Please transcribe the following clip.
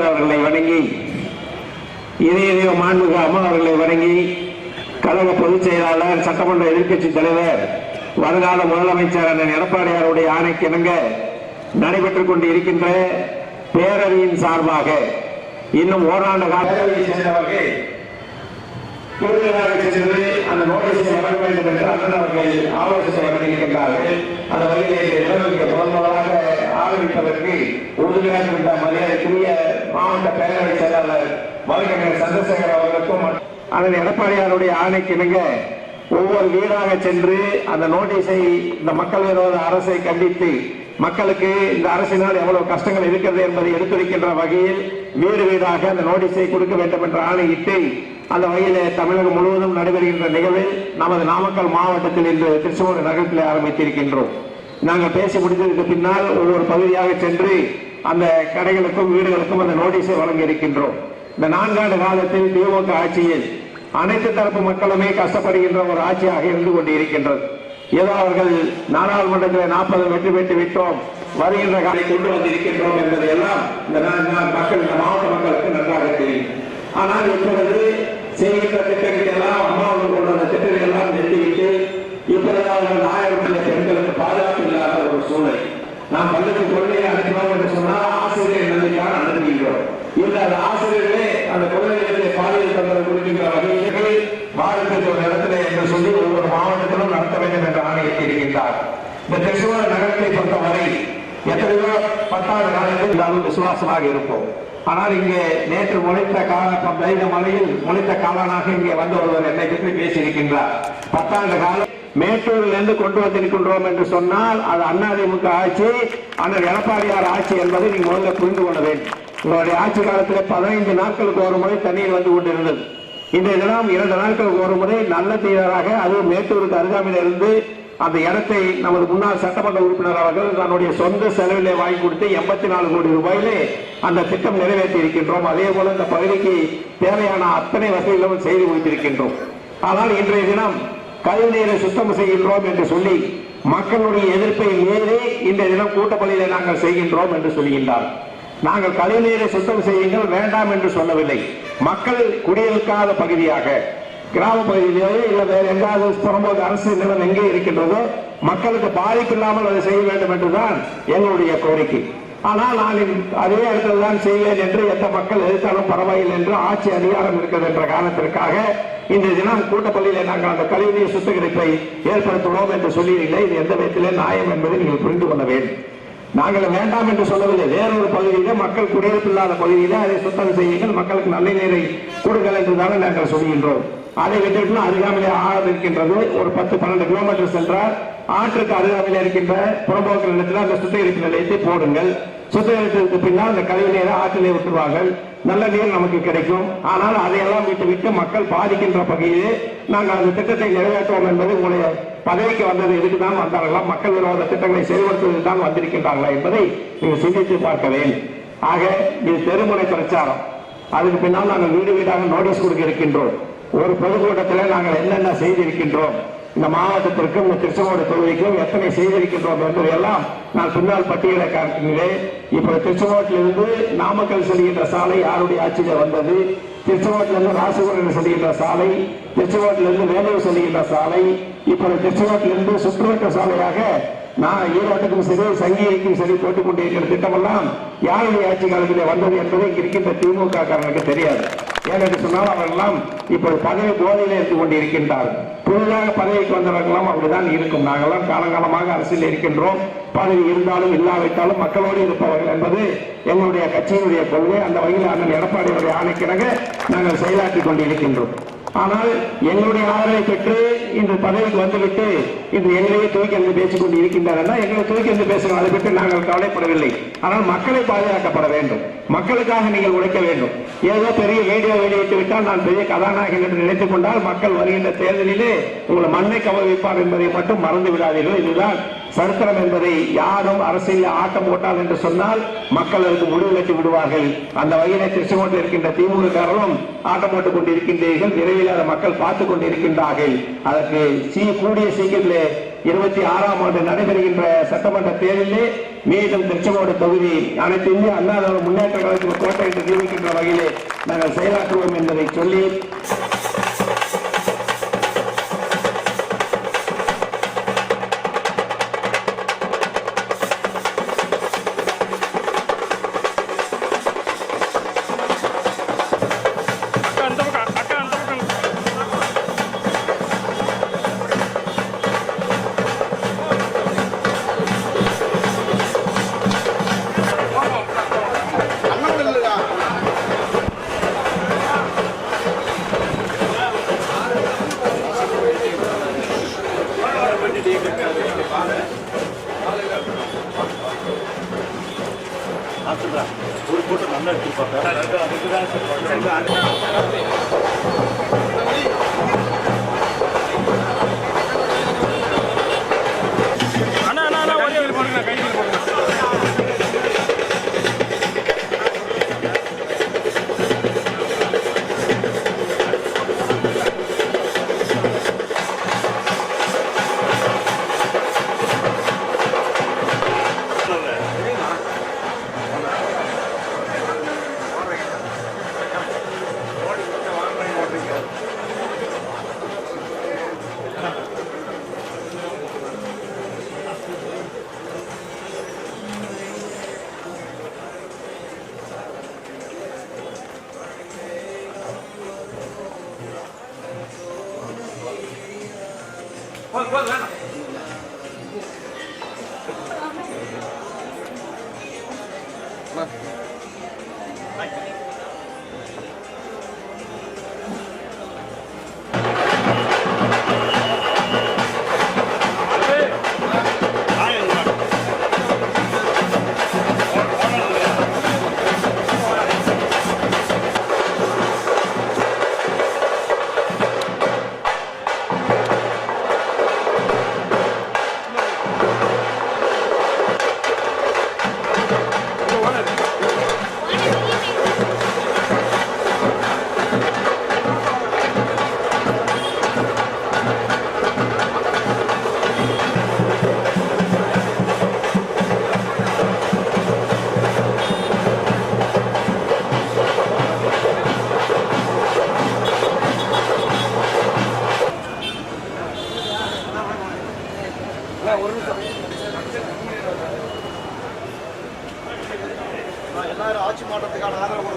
அவர்களை வணங்கி இதய மாண்புக அம்மா அவர்களை வணங்கி கழக பொதுச் செயலாளர் சட்டமன்ற எதிர்க்கட்சி தலைவர் வருங்கால முதலமைச்சர் அண்ணன் எடப்பாடியாருடைய ஆணைக்கு இணங்க நடைபெற்றுக் கொண்டு இருக்கின்ற பேரவையின் சார்பாக இன்னும் ஓராண்டு காலத்தில் சேர்ந்தவர்கள் கூடுதலாக சென்று அந்த நோட்டீஸை வழங்க வேண்டும் என்று அண்ணன் அவர்கள் ஆலோசனை வழங்கியிருக்கின்றார்கள் அந்த வகையிலே இந்த நிலவுக்கு முதன் முதலாக ஆரம்பிப்பதற்கு உறுதுணையாக இருந்த மரியாதைக்குரிய மாவட்ட பேரவை செயலாளர் வழக்கறிஞர் சந்திரசேகர் அவர்களுக்கும் அதன் எடப்பாடியாருடைய ஆணைக்கு இணங்க ஒவ்வொரு வீடாக சென்று அந்த நோட்டீஸை இந்த மக்கள் விரோத அரசை கண்டித்து மக்களுக்கு இந்த அரசினால் எவ்வளவு கஷ்டங்கள் இருக்கிறது என்பதை எடுத்துரைக்கின்ற வகையில் வீடு வீடாக அந்த நோட்டீஸை கொடுக்க வேண்டும் என்ற ஆணையிட்டு அந்த வகையில் தமிழகம் முழுவதும் நடைபெறுகின்ற நிகழ்வில் நமது நாமக்கல் மாவட்டத்தில் இன்று திருச்செங்கோடு நகரத்தில் ஆரம்பித்திருக்கின்றோம். நாங்கள் பேசி முடித்ததற்கு பின்னால் ஒவ்வொரு பகுதியாக சென்று அந்த கடைகளுக்கும் வீடுகளுக்கும் அந்த நோட்டீஸை வழங்க இருக்கின்றோம் இந்த நான்காண்டு காலத்தில் திமுக ஆட்சியில் அனைத்து தரப்பு மக்களுமே கஷ்டப்படுகின்ற ஒரு ஆட்சியாக இருந்து கொண்டு இருக்கின்றது ஏதோ அவர்கள் நாடாளுமன்றத்தில் நாற்பது வெற்றி பெற்று விட்டோம் வருகின்ற காலை கொண்டு வந்திருக்கின்றோம் என்பதை எல்லாம் இந்த மக்கள் இந்த மாவட்ட மக்களுக்கு நன்றாக தெரியும். ஆனால் இப்பொழுது செய்கின்ற திட்டங்கள் எல்லாம் அம்மாவுக்கு கொண்ட வந்த திட்டங்கள் எல்லாம் நிறுத்திவிட்டு இப்பொழுது அவர்கள் ஆயிரம் பெண்களுக்கு பாதுகாப்பு இல்லாத ஒரு சூழல். நாம் பள்ளிக்கு கொள்கையை அனுப்பினோம் என்று சொன்னால் ஆசிரியர் நன்மைக்காக அனுப்புகின்றோம் இந்த அந்த ஆசிரியர்களே அந்த குழந்தைகளிலே பாலியல் தொந்தரவு கொடுக்கின்ற வகையில் பாரதத்தில் ஒரு இடத்துல என்று சொல்லி ஒவ்வொரு மாவட்டத்திலும் நடத்த வேண்டும் என்ற ஆணையத்தை இருக்கின்றார் இந்த திருச்சுவர நகரத்தை பொறுத்தவரை எத்தனையோ பத்தாவது காலத்தில் இருந்தாலும் விசுவாசமாக இருப்போம். ஆனால் இங்கே நேற்று முளைத்த கால தைரிய மலையில் முளைத்த காலனாக இங்கே வந்து ஒருவர் என்னை பற்றி பேசியிருக்கின்றார். பத்தாண்டு காலம் மேட்டூரில் இருந்து கொண்டு வந்திருக்கின்றோம் என்று சொன்னால் அது அதிமுக ஆட்சி அண்ணன் எடப்பாடியார் ஆட்சி என்பதை நீங்க முதல்ல புரிந்து கொள்ள வேண்டும். உங்களுடைய ஆட்சி காலத்தில் பதினைந்து நாட்களுக்கு ஒரு முறை தண்ணீர் வந்து கொண்டிருந்தது. இன்றைய தினம் இரண்டு நாட்களுக்கு ஒரு முறை நல்ல தீராக அதுவும் மேட்டூருக்கு அருகாமையில் இருந்து அந்த இடத்தை நமது முன்னாள் சட்டமன்ற உறுப்பினர் அவர்கள் தன்னுடைய சொந்த செலவிலே வாங்கி கொடுத்து எண்பத்தி நாலு கோடி ரூபாயிலே அந்த திட்டம் நிறைவேற்றி இருக்கின்றோம் அதே போல இந்த பகுதிக்கு தேவையான அத்தனை வசதிகளும் செய்து கொடுத்திருக்கின்றோம் ஆனால் இன்றைய தினம் கழிவுநீரை சுத்தம் செய்கின்றோம் என்று சொல்லி மக்களுடைய எதிர்ப்பை மீறி இந்த தினம் கூட்டப்பள்ளியிலே நாங்கள் செய்கின்றோம் என்று சொல்கின்றார். நாங்கள் கழிவுநீரை சுத்தம் செய்யுங்கள் வேண்டாம் என்று சொல்லவில்லை. மக்கள் குடியிருக்காத பகுதியாக கிராம பகுதியிலேயோ இல்லை வேற எங்காவது புறம்போது அரசு நிலம் எங்கே இருக்கின்றதோ மக்களுக்கு பாதிப்பு இல்லாமல் அதை செய்ய வேண்டும் என்றுதான் எங்களுடைய கோரிக்கை. ஆனால் நான் அதே இடத்துல தான் செய்வேன் என்று எந்த மக்கள் எதிர்த்தாலும் பரவாயில்லை என்று ஆட்சி அதிகாரம் இருக்கிறது என்ற காரணத்திற்காக இந்த தினம் கூட்டப்பள்ளியிலே நாங்கள் அந்த கழிவுநீர் சுத்திகரிப்பை ஏற்படுத்துவோம் என்று சொல்லியிருக்கிறேன். இது எந்த விதத்திலே நியாயம் என்பதை நீங்கள் புரிந்து கொள்ள வேண்டும். நாங்கள் வேண்டாம் என்று சொல்லவில்லை. வேறொரு பகுதியில மக்கள் குடியிருப்பு இல்லாத பகுதியில அதை சுத்தம் செய்யுங்கள். மக்களுக்கு நல்ல நீரை கொடுங்கள் என்றுதானே நாங்கள் சொல்கின்றோம். அதை விட்டுவிட்டு அருகாமையிலே ஆறு இருக்கின்றது. ஒரு பத்து பன்னெண்டு கிலோமீட்டர் சென்றால் ஆற்றுக்கு அருகாமையில் இருக்கின்ற புறம்போக்கு நிலத்தில் அந்த சுத்திகரிப்பு நிலையத்தை போடுங்கள். சுத்திகரித்ததுக்கு பின்னால் அந்த கழிவு நீரை ஆற்றிலே விட்டுருவார்கள் நல்ல நீர் நமக்கு கிடைக்கும். ஆனால் அதையெல்லாம் விட்டு விட்டு மக்கள் பாதிக்கின்ற வகையிலே நாங்கள் அந்த திட்டத்தை நிறைவேற்றுவோம் என்பது உங்களுடைய பதவிக்கு வந்தது. எதுக்கு தான் வந்தார்களா? மக்கள் விரோத திட்டங்களை செயல்படுத்துவதற்கு தான் வந்திருக்கின்றார்களா என்பதை நீங்கள் சிந்தித்து பார்க்க ஆக இது தெருமுறை பிரச்சாரம். அதுக்கு பின்னால் நாங்கள் வீடு வீடாக நோட்டீஸ் கொடுக்க இருக்கின்றோம். ஒரு பொதுக்கூட்டத்தில் நாங்கள் என்னென்ன செய்திருக்கின்றோம் இந்த மாவட்டத்திற்கும் இந்த திருச்செங்கோடு தொகுதிக்கும் எத்தனை செய்திருக்கின்றோம் என்பதையெல்லாம் நான் பின்னால் பட்டியலை காட்டுகிறேன். இப்போ திருச்செங்கோட்டிலிருந்து நாமக்கல் செல்கின்ற சாலை யாருடைய ஆட்சியில் வந்தது? திருச்செங்கோட்டிலிருந்து ராசகுரன் செல்கின்ற சாலை திருச்செங்கோட்டிலிருந்து வேலூர் செல்கின்ற சாலை இப்போ திருச்செங்கோட்டிலிருந்து சுற்றுவட்ட சாலையாக நான் ஈரோட்டுக்கும் சரி சங்கிக்கும் சரி போட்டுக் கொண்டிருக்கிற திட்டமெல்லாம் யாருடைய ஆட்சி காலத்திலே வந்தது என்பது இங்கிருக்கின்ற திமுக காரனுக்கு தெரியாது. ஏனென்று சொன்னால் அவரெல்லாம் இப்போது பதவி போதையில் இருந்து இருக்கின்றார் புதிதாக பதவிக்கு வந்தவர்களெல்லாம் அப்படிதான் இருக்கும். நாங்கள்லாம் காலங்காலமாக அரசியல் இருக்கின்றோம். பதவி இருந்தாலும் இல்லாவிட்டாலும் மக்களோடு இருப்பவர்கள் என்பது எங்களுடைய கட்சியினுடைய கொள்கை. அந்த வகையில் அண்ணன் எடப்பாடியுடைய ஆணைக்கிணங்க நாங்கள் செயலாற்றிக் கொண்டிருக்கின்றோம். ஆனால் எங்களுடைய ஆதரவை பெற்று இந்த பதவிக்கு வந்துவிட்டு இன்று எங்களையே தூக்கி என்று பேசிக் கொண்டு இருக்கின்றனர் எங்களை தூக்கி என்று பேசுகிறோம் அதை பற்றி நாங்கள் கவலைப்படவில்லை. ஆனால் மக்களை பாதுகாக்கப்பட வேண்டும். மக்களுக்காக நீங்கள் உழைக்க வேண்டும். ஏதோ பெரிய வீடியோ வெளியிட்டு விட்டால் நான் பெரிய கதாநாயகன் என்று நினைத்துக் கொண்டால் மக்கள் வருகின்ற தேர்தலிலே உங்களை மண்ணை கவர்விப்பார் என்பதை மட்டும் மறந்து விடாதீர்கள். இதுதான் சரித்திரம் என்பதை யாரும் அரசியல் ஆட்டம் போட்டால் என்று சொன்னால் மக்கள் அதற்கு முடிவு விடுவார்கள். அந்த வகையிலே திருச்செங்கோட்டில் இருக்கின்ற திமுக காரரும் ஆட்டம் போட்டுக் கொண்டிருக்கின்றீர்கள். விரைவில் அதை மக்கள் பார்த்துக் கொண்டிருக்கின்றார்கள். அதற்கு சீ கூடிய சீக்கிரத்திலே இருபத்தி ஆறாம் ஆண்டு நடைபெறுகின்ற சட்டமன்ற தேர்தலிலே மீண்டும் திருச்செங்கோடு தொகுதி அனைத்து இந்திய அண்ணா முன்னேற்ற கழகத்தின் கோட்டை என்று நிரூபிக்கின்ற வகையிலே நாங்கள் செயலாற்றுவோம் என்பதை சொல்லி 但是不知道什么，现在。快来了。来。எல்லாரும் ஆட்சி மாற்றத்துக்கான ஆதரவு